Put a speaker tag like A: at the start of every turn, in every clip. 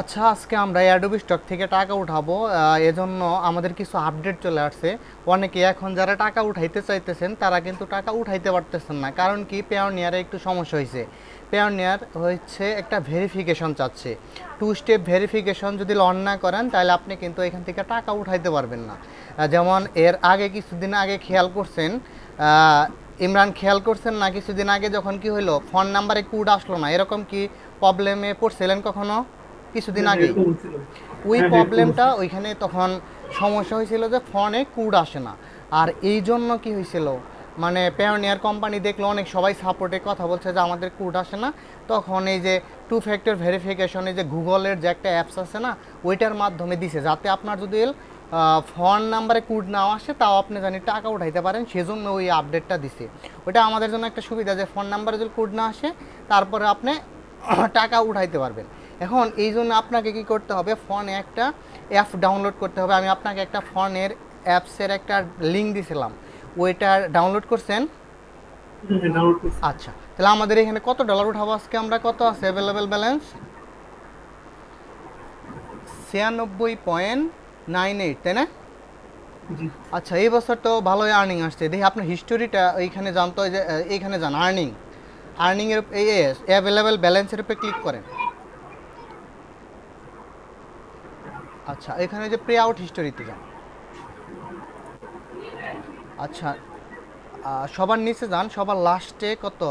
A: আচ্ছা আজকে আমরা অ্যাডোবি স্টক থেকে টাকা উঠাবো। এজন্য আমাদের কিছু আপডেট চলে আসছে। অনেকে এখন যারা টাকা উঠাইতে চাইতেছেন, তারা কিন্তু টাকা উঠাইতে পারতেছেন না। কারণ কি? পেওনিয়ারে একটু সমস্যা হয়েছে পেওনিয়ার হচ্ছে একটা ভেরিফিকেশন চাচ্ছে। টু স্টেপ ভেরিফিকেশন যদি লন না করেন, তাহলে আপনি কিন্তু এখান থেকে টাকা উঠাইতে পারবেন না। যেমন এর আগে কিছুদিন আগে খেয়াল করছেন ইমরান খেয়াল করছেন না? কিছুদিন আগে যখন কি হলো ফোন নাম্বারে কোড আসলো না? এরকম কি প্রবলেমে পড়ছিলেন কখনো? কিছুদিন আগে ওই
B: হ্যাঁ,
A: প্রবলেমটা ওইখানে তখন সমস্যা হয়েছিল যে ফোনে কোড আসে না। আর এই জন্য কি হয়েছিল? মানে পেওনিয়ার কোম্পানি দেখল অনেক সবাই সাপোর্টে কথা বলছে যে আমাদের কোড আসে না। তখন এই যে টু ফ্যাক্টর ভেরিফিকেশন এই যে গুগলের যে একটা অ্যাপস আছে না ওইটার মাধ্যমে দিছে। যাতে আপনার যদি ফোন নাম্বারে কোড নাও আসে তাও আপনি জানি টাকা উঠাইতে পারেন। সেজন্য ওই আপডেটটা দিছে। ওটা আমাদের জন্য একটা সুবিধা যে ফোন নাম্বারে যদি কোড না আসে তারপরে আপনি টাকা উঠাইতে পারবেন। এখন এই জন্য আপনাকে কি করতে হবে? ফোনে একটা অ্যাপ ডাউনলোড করতে হবে। আমি আপনাকে একটা ফোনের অ্যাপসের একটা লিঙ্ক দিছিলাম। ওইটা ডাউনলোড করছেন? আচ্ছা তাহলে আমাদের এখানে কত ডলার উঠাবো? আজকে আমরা কত আছে? অ্যাভেলেবেল ব্যালেন্স ছিয়ানব্বই পয়েন্ট নাইন এইট তাই না? আচ্ছা এই বছর তো ভালোই আর্নিং আসছে। দেখি আপনার হিস্টোরিটা এইখানে জানতো যে এইখানে যান আর্নিং আর্নিংয়ের এই অ্যাভেলেবেল ব্যালেন্সের উপরে ক্লিক করেন। আচ্ছা এখানে যে প্রে আউট হিস্টোরিতে যান। আচ্ছা সবার নিচে যান, সবার লাস্টে কত?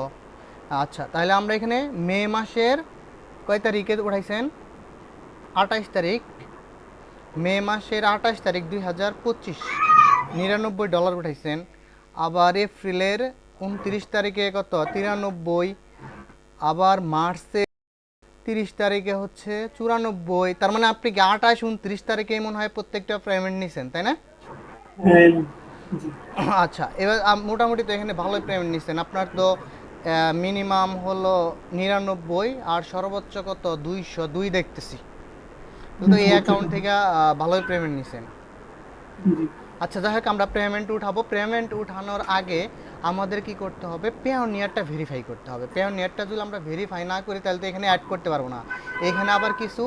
A: আচ্ছা তাহলে আমরা এখানে মে মাসের কয় তারিখে উঠাইছেন? আঠাইশ তারিখ। মে মাসের আঠাশ তারিখ দুই হাজার পঁচিশ। নিরানব্বই ডলার উঠাইছেন। আবার এপ্রিলের উনত্রিশ তারিখে কত? তিরানব্বই। আবার মার্চে তিরিশ তারিখে হচ্ছে চুরানব্বই তার মানে আপনি কি আঠাশ উনত্রিশ তারিখে মনে হয় প্রত্যেকটা পেমেন্ট নিছেন তাই না?
B: হ্যাঁ
A: আচ্ছা এবার মোটামুটি তো এখানে ভালোই পেমেন্ট নিচ্ছেন আপনার তো মিনিমাম হলো নিরানব্বই আর সর্বোচ্চ কত? দুইশো দুই দেখতেছি। তো এই অ্যাকাউন্ট থেকে ভালোই পেমেন্ট নিছেন।
B: জি।
A: আচ্ছা যাই হোক আমরা পেমেন্ট উঠাবো। পেমেন্ট উঠানোর আগে আমাদের কি করতে হবে? পেওনিয়ারটা ভেরিফাই করতে হবে। পেওনিয়ারটা যদি আমরা ভেরিফাই না করি তাহলে তো এখানে অ্যাড করতে পারব না। এখানে আবার কিছু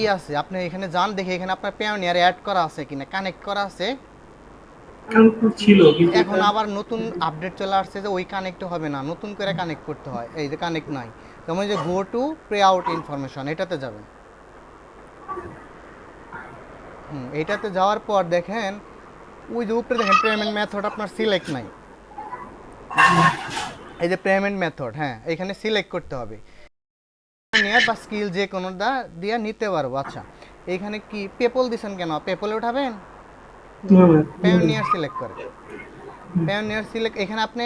A: ই আছে। আপনি এখানে যান দেখে এখানে আপনার পেওনিয়ার অ্যাড করা আছে কিনা। কানেক্ট করা আছে।
B: ছিল
A: এখন আবার নতুন আপডেট চলে আসছে যে ওই কানেক্ট হবে না। নতুন করে কানেক্ট করতে হয়। এই যে কানেক্ট নাই। যেমন যে go to payout information এটাতে যাবেন। হুম এটাতে যাওয়ার পর দেখেন ওই যে উপরে দেখেন পেমেন্ট মেথড আপনার সিলেক্ট নাই। এই যে পেমেন্ট মেথড হ্যাঁ এখানে সিলেক্ট করতে হবে। নিয়ার বা স্কিল যে কোনোটা দিয়ে নিতে পারব আচ্ছা এইখানে কি পেপল দিছেন কেন? পেপলে উঠাবেন? পেওনিয়ার সিলেক্ট করে। পেওনিয়ার সিলেক্ট এখানে আপনি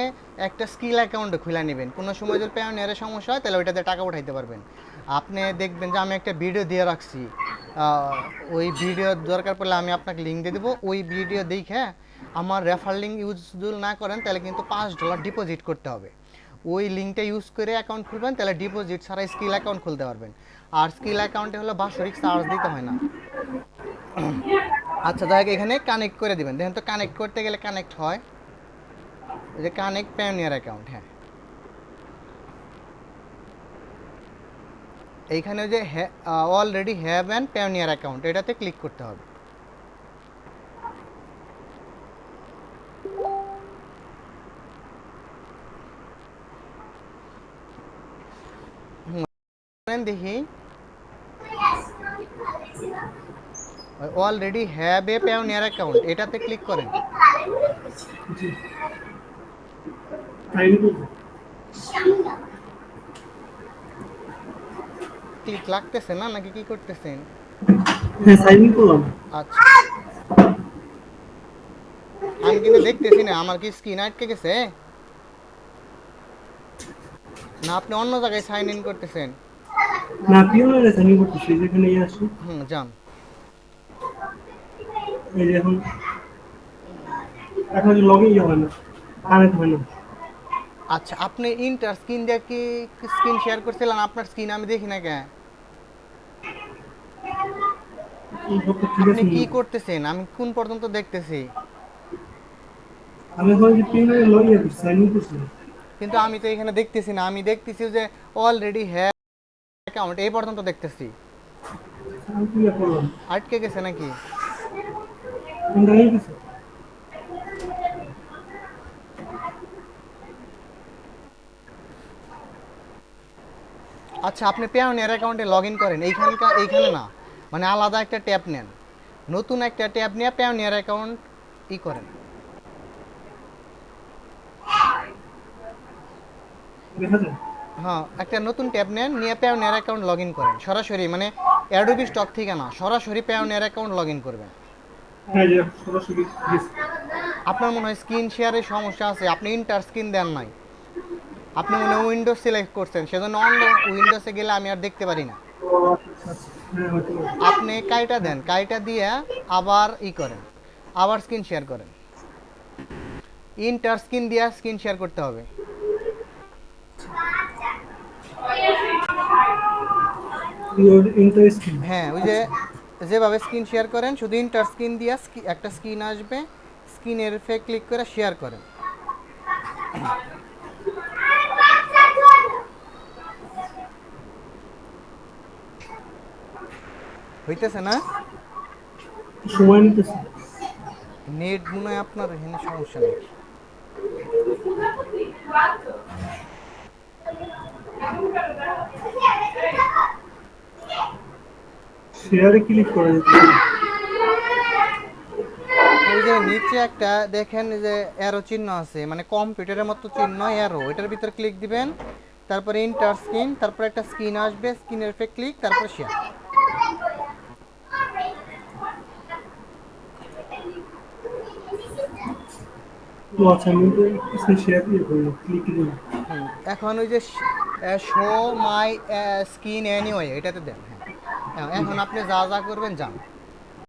A: একটা স্কিল অ্যাকাউন্ট খুলে নেবেন। কোনো সময় যদি পেওনিয়ারের সমস্যা হয় তাহলে ওইটাতে টাকা উঠাইতে পারবেন। আপনি দেখবেন যে আমি একটা ভিডিও দিয়ে রাখছি। ওই ভিডিও দরকার পড়লে আমি আপনাকে লিঙ্ক দিয়ে দেবো। ওই ভিডিও দেখে আমার রেফার লিঙ্ক ইউজ যদি না করেন, তাহলে কিন্তু পাঁচ ডলার ডিপোজিট করতে হবে। ওই লিঙ্কটা ইউজ করে অ্যাকাউন্ট খুলবেন, তাহলে ডিপোজিট ছাড়া স্কিল অ্যাকাউন্ট খুলতে পারবেন। আর স্কিল অ্যাকাউন্টে হলো বাৎসরিক চার্জ দিতে হয় না। আচ্ছা যাই এখানে কানেক্ট করে দিবেন। দেখেন তো কানেক্ট করতে গেলে কানেক্ট হয়। যে কানেক্ট প্যানিয়ার অ্যাকাউন্ট হ্যাঁ। এইখানে যে already have and Payoneer account এটাতে ক্লিক করতে হবে। বলেন দেখি already have a Payoneer account এটাতে ক্লিক করেন ক্লিক লাগতেছে না নাকি কি করতেছেন
B: হ্যাঁ সাইন করলাম।
A: আচ্ছা আমি কিন্তু দেখতেছি না আমার কি স্ক্রিন আটকে গেছে? না আপনি অন্য জায়গায় সাইন ইন করতেছেন।
B: না পিওনে সাইন করতেছি যেখানে ইয়ে আসে
A: হুম যান
B: এই যে এখন এখন লগইন ইয়ে হয় না কানেক্ট হয় না
A: আচ্ছা আপনি ইন্টার স্ক্রিন দিয়ে কি স্ক্রিন শেয়ার করছিলেন আপনার স্ক্রিন আমি দেখি না কেন
B: এই সব তো ঠিক
A: আপনি
B: আছে
A: কি করতেছেন আমি কোন পর্যন্ত দেখতেছি
B: আমি এখন যে পিওনে লগইন করছি সাইন করছি
A: কিন্তু আমি তো এখানে দেখতেছি না আমি দেখতেছি যে অলরেডি হ্যাঁ অ্যাকাউন্ট এই পর্যন্ত দেখতেছি। আটকে গেছে নাকি? আচ্ছা আপনি পেওনিয়ার অ্যাকাউন্টে লগ ইন করেন। এইখানকার এইখানে না মানে আলাদা একটা ট্যাব নেন। নতুন একটা ট্যাব নিয়ে পেওনিয়ার অ্যাকাউন্ট ই করেন।
B: দেখা যায়
A: হ্যাঁ একটা নতুন ট্যাব নেন নিয়ে পেওনিয়ার অ্যাকাউন্ট লগ ইন করেন। সরাসরি মানে অ্যাডোবি স্টক থেকে না সরাসরি পেওনিয়ার অ্যাকাউন্ট লগ ইন করবেন
B: হ্যাঁ
A: আপনার মনে হয় স্ক্রিন শেয়ারের সমস্যা আছে আপনি ইন্টার স্ক্রিন দেন নাই। আপনি মনে হয় উইন্ডোজ সিলেক্ট করছেন সেজন্য অন্য উইন্ডোজে গেলে আমি আর দেখতে পারি না। আপনি কাইটা দেন কাইটা দিয়ে আবার ই করেন আবার স্ক্রিন শেয়ার করেন। ইন্টার স্ক্রিন দিয়ে স্ক্রিন শেয়ার করতে হবে। হ্যাঁ ওই যে যেভাবে স্ক্রিন শেয়ার করেন শুধু ইন্টার স্ক্রিন দিয়ে একটা স্ক্রিন আসবে স্ক্রিনের ফে ক্লিক করে শেয়ার করেন। হইতেছে না?
B: সময় নিতেছে।
A: নেট মনে হয় আপনার এখানে সমস্যা নেই।
B: শেয়ারে ক্লিক করা
A: যে নিচে একটা দেখেন যে অ্যারো চিহ্ন আছে মানে কম্পিউটারের মতো চিহ্ন অ্যারো এটার ভিতর ক্লিক দিবেন তারপরে ইন্টার স্ক্রিন তারপরে একটা স্ক্রিন আসবে স্ক্রিনের উপরে ক্লিক তারপর শেয়ার
B: আচ্ছা
A: এখন ওই যে শো মাই স্ক্রিন এনিওয়ে এটাতে দেন হ্যাঁ হ্যাঁ, এখন আপনি যা যা করবেন যান